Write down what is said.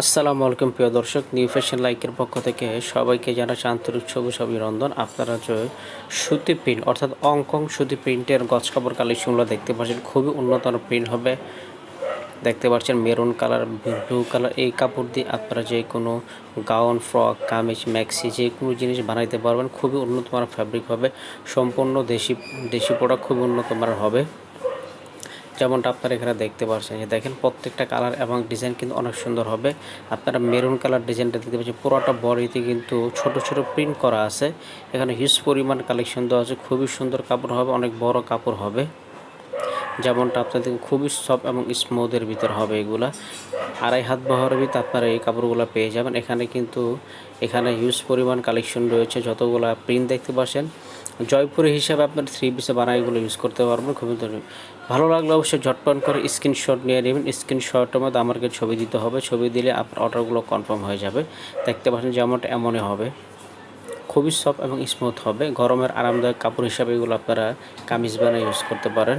আসসালামু আলাইকুম প্রিয় দর্শক নিউ ফ্যাশন লাইকের পক্ষ থেকে সবাইকে জানাচ্ছি আন্তরিক ও অভিনন্দন। আপনারা যে সুতি প্রিন্ট অর্থাৎ অঙ্কং সুতি প্রিন্টের গজ কাপড় কালেকশনগুলো দেখতে পাচ্ছেন, খুবই উন্নত প্রিন্ট হবে। দেখতে পাচ্ছেন মেরুন কালার, ব্লু কালার, এই কাপড় দিয়ে আপনারা যে কোনো গাউন, ফ্রক, কামিজ, ম্যাক্সি, যে কোনো জিনিস বানাইতে পারবেন, খুবই উন্নত মানের ফ্যাব্রিক হবে। সম্পূর্ণ দেশি দেশি প্রোডাক্ট খুবই উন্নত মানের হবে। যেমনটা আপনারা এখানে দেখতে পাচ্ছেন যে দেখেন প্রত্যেকটা কালার এবং ডিজাইন কিন্তু অনেক সুন্দর হবে। আপনারা মেরুন কালার ডিজাইনটা দেখতে পাচ্ছেন, পুরোটা বডিতে কিন্তু ছোট ছোট প্রিন্ট করা আছে। এখানে হিউজ পরিমাণ কালেকশন দেওয়া আছে, খুবই সুন্দর কাপড় হবে, অনেক বড় কাপড় হবে। যেমনটা আপনাদের খুবই সফট এবং স্মুথের ভিতর হবে এগুলা। আড়াই হাত বহরের ভিতরে আপনারা এই কাপড়গুলো পেয়ে যাবেন। এখানে কিন্তু, এখানে হিউজ পরিমাণ কালেকশন রয়েছে, যতগুলা প্রিন্ট দেখতে পাচ্ছেন। জয়পুরি হিসাবে আপনার থ্রি পিসে বানায় এগুলো ইউজ করতে পারবেন, খুবই ধন্যবাদ ভালো লাগলে অবশ্যই ঝটপট করে স্ক্রিনশট নিয়ে নেবেন। স্ক্রিনশটের মধ্যে আমাকে ছবি দিতে হবে। ছবি দিলে আপনার অর্ডারগুলো কনফার্ম হয়ে যাবে। দেখতে পাচ্ছেন যেমনটা এমনই হবে। খুবই সফট এবং স্মুথ হবে। গরমের আরামদায়ক কাপড় হিসাবে এগুলো আপনারা কামিজ বানায় ইউজ করতে পারেন।